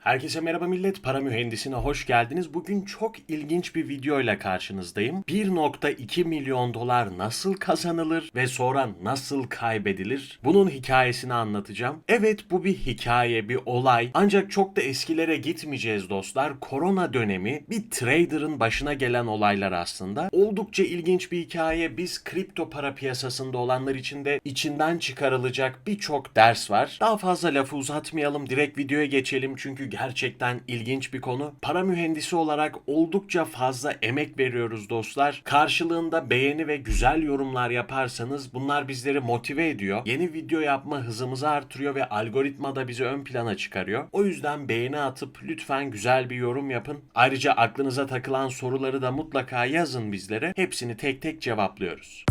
Herkese merhaba millet, para mühendisine hoş geldiniz. Bugün çok ilginç bir video ile karşınızdayım. 1.2 milyon dolar nasıl kazanılır ve sonra nasıl kaybedilir? Bunun hikayesini anlatacağım. Evet bu bir hikaye, bir olay. Ancak çok da eskilere gitmeyeceğiz dostlar. Korona dönemi bir trader'ın başına gelen olaylar aslında. Oldukça ilginç bir hikaye. Biz kripto para piyasasında olanlar için de içinden çıkarılacak birçok ders var. Daha fazla lafı uzatmayalım. Direkt videoya geçelim çünkü gerçekten ilginç bir konu. Para mühendisi olarak oldukça fazla emek veriyoruz dostlar. Karşılığında beğeni ve güzel yorumlar yaparsanız bunlar bizleri motive ediyor. Yeni video yapma hızımızı artırıyor ve algoritma da bizi ön plana çıkarıyor. O yüzden beğeni atıp lütfen güzel bir yorum yapın. Ayrıca aklınıza takılan soruları da mutlaka yazın bizlere. Hepsini tek tek cevaplıyoruz.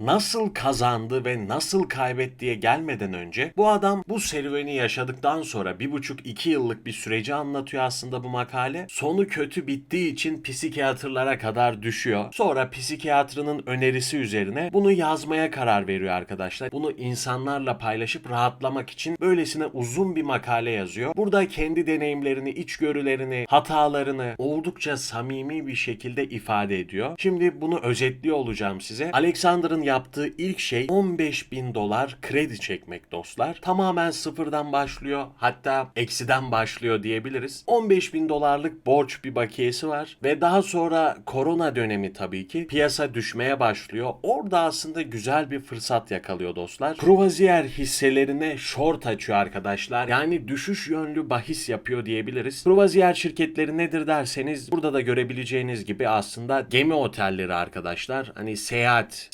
Nasıl kazandı ve nasıl kaybettiye gelmeden önce bu adam bu serüveni yaşadıktan sonra bir buçuk iki yıllık bir süreci anlatıyor aslında bu makale. Sonu kötü bittiği için psikiyatrlara kadar düşüyor. Sonra psikiyatrının önerisi üzerine bunu yazmaya karar veriyor arkadaşlar. Bunu insanlarla paylaşıp rahatlamak için böylesine uzun bir makale yazıyor. Burada kendi deneyimlerini, içgörülerini, hatalarını oldukça samimi bir şekilde ifade ediyor. Şimdi bunu özetliyor olacağım size. Alexander'ın yaptığı ilk şey 15 bin dolar kredi çekmek dostlar. Tamamen sıfırdan başlıyor hatta eksiden başlıyor diyebiliriz. 15 bin dolarlık borç bir bakiyesi var ve daha sonra korona dönemi tabii ki piyasa düşmeye başlıyor. Orada aslında güzel bir fırsat yakalıyor dostlar. Kruvaziyer hisselerine short açıyor arkadaşlar. Yani düşüş yönlü bahis yapıyor diyebiliriz. Kruvaziyer şirketleri nedir derseniz burada da görebileceğiniz gibi aslında gemi otelleri arkadaşlar. Hani seyahat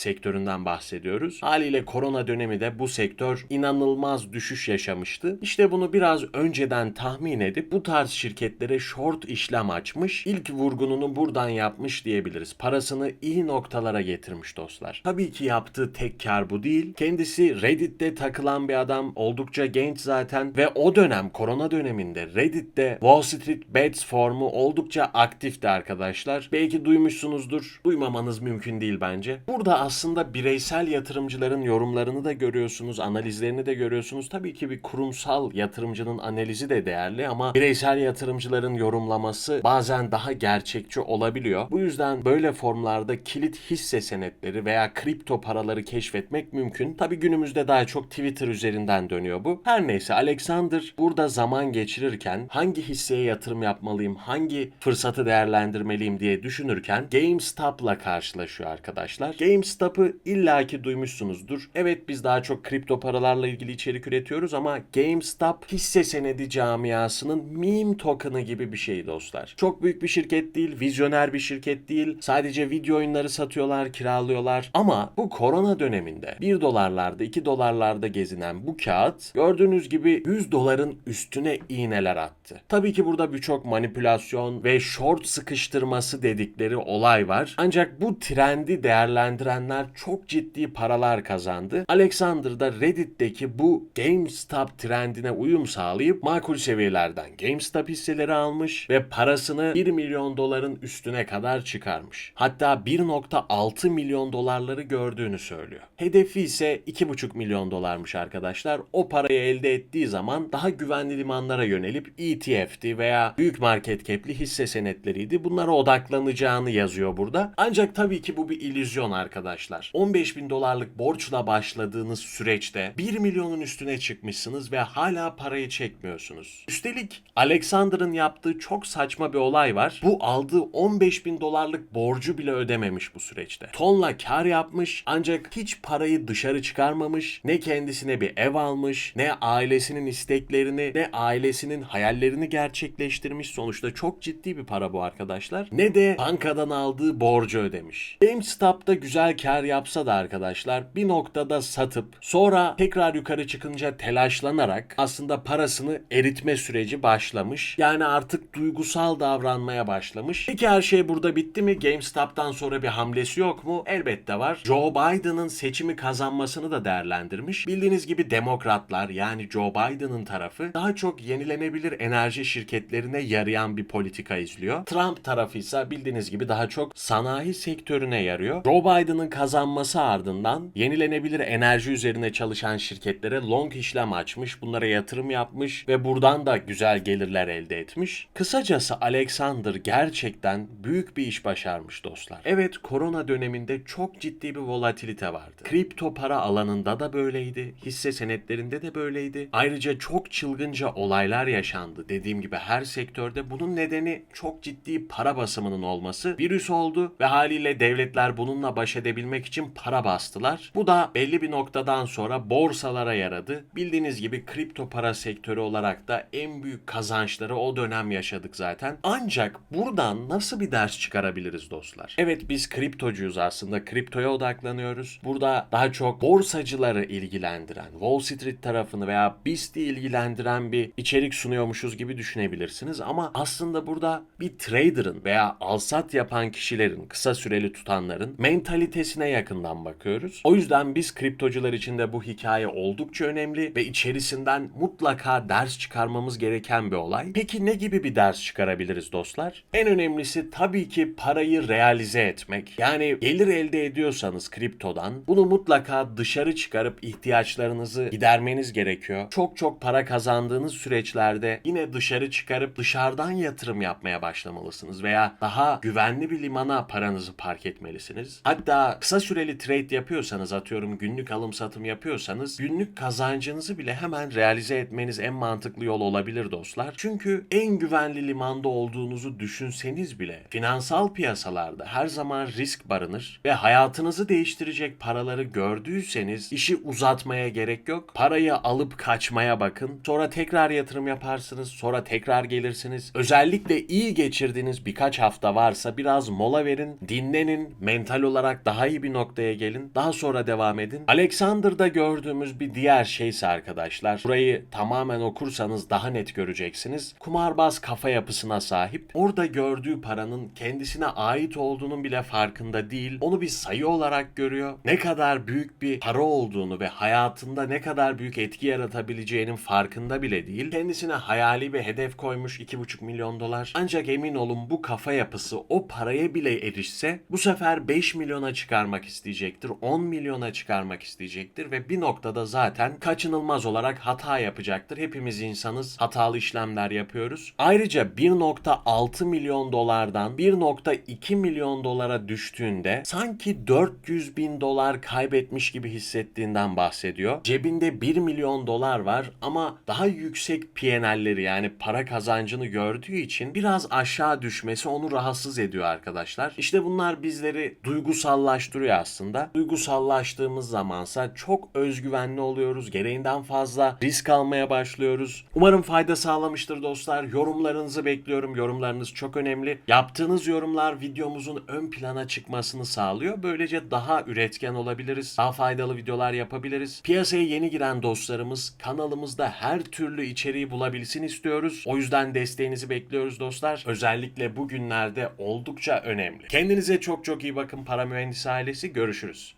sektöründen bahsediyoruz. Haliyle korona dönemi de bu sektör inanılmaz düşüş yaşamıştı. İşte bunu biraz önceden tahmin edip bu tarz şirketlere short işlem açmış. İlk vurgununu buradan yapmış diyebiliriz. Parasını iyi noktalara getirmiş dostlar. Tabii ki yaptığı tek kar bu değil. Kendisi Reddit'te takılan bir adam. Oldukça genç zaten ve o dönem korona döneminde Reddit'te Wall Street Bets formu oldukça aktifti arkadaşlar. Belki duymuşsunuzdur. Duymamanız mümkün değil bence. Burada aslında bireysel yatırımcıların yorumlarını da görüyorsunuz, analizlerini de görüyorsunuz. Tabii ki bir kurumsal yatırımcının analizi de değerli ama bireysel yatırımcıların yorumlaması bazen daha gerçekçi olabiliyor. Bu yüzden böyle formlarda kilit hisse senetleri veya kripto paraları keşfetmek mümkün. Tabii günümüzde daha çok Twitter üzerinden dönüyor bu. Her neyse Alexander burada zaman geçirirken hangi hisseye yatırım yapmalıyım, hangi fırsatı değerlendirmeliyim diye düşünürken GameStop'la karşılaşıyor arkadaşlar. GameStop'ı illaki duymuşsunuzdur. Evet biz daha çok kripto paralarla ilgili içerik üretiyoruz ama GameStop hisse senedi camiasının meme token'ı gibi bir şey dostlar. Çok büyük bir şirket değil, vizyoner bir şirket değil. Sadece video oyunları satıyorlar, kiralıyorlar. Ama bu korona döneminde 1 dolarlarda, 2 dolarlarda gezinen bu kağıt gördüğünüz gibi 100 doların üstüne iğneler attı. Tabii ki burada birçok manipülasyon ve short sıkıştırması dedikleri olay var. Ancak bu trendi değerlendirenler çok ciddi paralar kazandı. Alexander da Reddit'teki bu GameStop trendine uyum sağlayıp makul seviyelerden GameStop hisseleri almış ve parasını 1 milyon doların üstüne kadar çıkarmış. Hatta 1.6 milyon dolarları gördüğünü söylüyor. Hedefi ise 2.5 milyon dolarmış arkadaşlar. O parayı elde ettiği zaman daha güvenli limanlara yönelip ETF'ti veya büyük market cap'li hisse senetleriydi. Bunlara odaklanacağını yazıyor burada. Ancak tabii ki bu bir illüzyon arkadaşlar. 15 bin dolarlık borçla başladığınız süreçte 1 milyonun üstüne çıkmışsınız ve hala parayı çekmiyorsunuz. Üstelik Alexander'ın yaptığı çok saçma bir olay var. Bu aldığı 15 bin dolarlık borcu bile ödememiş bu süreçte. Tonla kar yapmış ancak hiç parayı dışarı çıkarmamış. Ne kendisine bir ev almış, ne ailesinin isteklerini, ne ailesinin hayallerini gerçekleştirmiş. Sonuçta çok ciddi bir para bu arkadaşlar. Ne de bankadan aldığı borcu ödemiş. GameStop'ta güzel kar yapsa da arkadaşlar bir noktada satıp sonra tekrar yukarı çıkınca telaşlanarak aslında parasını eritme süreci başlamış. Yani artık duygusal davranmaya başlamış. Peki her şey burada bitti mi? GameStop'tan sonra bir hamlesi yok mu? Elbette var. Joe Biden'ın seçimi kazanmasını da değerlendirmiş. Bildiğiniz gibi demokratlar yani Joe Biden'ın tarafı daha çok yenilenebilir enerji şirketlerine yarayan bir politika izliyor. Trump tarafı ise bildiğiniz gibi daha çok sanayi sektörüne yarıyor. Joe Biden'ın kazanması kapanması ardından yenilenebilir enerji üzerine çalışan şirketlere long işlem açmış, bunlara yatırım yapmış ve buradan da güzel gelirler elde etmiş. Kısacası Alexander gerçekten büyük bir iş başarmış dostlar. Evet korona döneminde çok ciddi bir volatilite vardı. Kripto para alanında da böyleydi, hisse senetlerinde de böyleydi. Ayrıca çok çılgınca olaylar yaşandı. Dediğim gibi her sektörde bunun nedeni çok ciddi para basımının olması. Virüs oldu ve haliyle devletler bununla baş edebilmek için para bastılar. Bu da belli bir noktadan sonra borsalara yaradı. Bildiğiniz gibi kripto para sektörü olarak da en büyük kazançları o dönem yaşadık zaten. Ancak buradan nasıl bir ders çıkarabiliriz dostlar? Evet biz kriptocuyuz aslında. Kriptoya odaklanıyoruz. Burada daha çok borsacıları ilgilendiren, Wall Street tarafını veya BIST'i ilgilendiren bir içerik sunuyormuşuz gibi düşünebilirsiniz. Ama aslında burada bir trader'ın veya alsat yapan kişilerin, kısa süreli tutanların mentalitesine yakından bakıyoruz. O yüzden biz kriptocular için de bu hikaye oldukça önemli ve içerisinden mutlaka ders çıkarmamız gereken bir olay. Peki ne gibi bir ders çıkarabiliriz dostlar? En önemlisi tabii ki parayı realize etmek. Yani gelir elde ediyorsanız kriptodan bunu mutlaka dışarı çıkarıp ihtiyaçlarınızı gidermeniz gerekiyor. Çok çok para kazandığınız süreçlerde yine dışarı çıkarıp dışarıdan yatırım yapmaya başlamalısınız veya daha güvenli bir limana paranızı park etmelisiniz. Hatta kısa süreli trade yapıyorsanız atıyorum günlük alım satım yapıyorsanız günlük kazancınızı bile hemen realize etmeniz en mantıklı yol olabilir dostlar. Çünkü en güvenli limanda olduğunuzu düşünseniz bile finansal piyasalarda her zaman risk barınır ve hayatınızı değiştirecek paraları gördüyseniz işi uzatmaya gerek yok. Parayı alıp kaçmaya bakın. Sonra tekrar yatırım yaparsınız. Sonra tekrar gelirsiniz. Özellikle iyi geçirdiğiniz birkaç hafta varsa biraz mola verin, dinlenin, mental olarak daha iyi bir noktaya gelin. Daha sonra devam edin. Alexander'da gördüğümüz bir diğer şeyse arkadaşlar, burayı tamamen okursanız daha net göreceksiniz. Kumarbaz kafa yapısına sahip. Orada gördüğü paranın kendisine ait olduğunun bile farkında değil. Onu bir sayı olarak görüyor. Ne kadar büyük bir para olduğunu ve hayatında ne kadar büyük etki yaratabileceğinin farkında bile değil. Kendisine hayali bir hedef koymuş 2,5 milyon dolar. Ancak emin olun bu kafa yapısı o paraya bile erişse bu sefer 5 milyona çıkarmak isteyecektir. 10 milyona çıkarmak isteyecektir ve bir noktada zaten kaçınılmaz olarak hata yapacaktır. Hepimiz insanız. Hatalı işlemler yapıyoruz. Ayrıca 1.6 milyon dolardan 1.2 milyon dolara düştüğünde sanki 400 bin dolar kaybetmiş gibi hissettiğinden bahsediyor. Cebinde 1 milyon dolar var ama daha yüksek PNL'leri yani para kazancını gördüğü için biraz aşağı düşmesi onu rahatsız ediyor arkadaşlar. İşte bunlar bizleri duygusallaştırıyor aslında. Duygusallaştığımız zamansa çok özgüvenli oluyoruz. Gereğinden fazla risk almaya başlıyoruz. Umarım fayda sağlamıştır dostlar. Yorumlarınızı bekliyorum. Yorumlarınız çok önemli. Yaptığınız yorumlar videomuzun ön plana çıkmasını sağlıyor. Böylece daha üretken olabiliriz. Daha faydalı videolar yapabiliriz. Piyasaya yeni giren dostlarımız kanalımızda her türlü içeriği bulabilsin istiyoruz. O yüzden desteğinizi bekliyoruz dostlar. Özellikle bu günlerde oldukça önemli. Kendinize çok çok iyi bakın para mühendisi ailesi. Görüşürüz.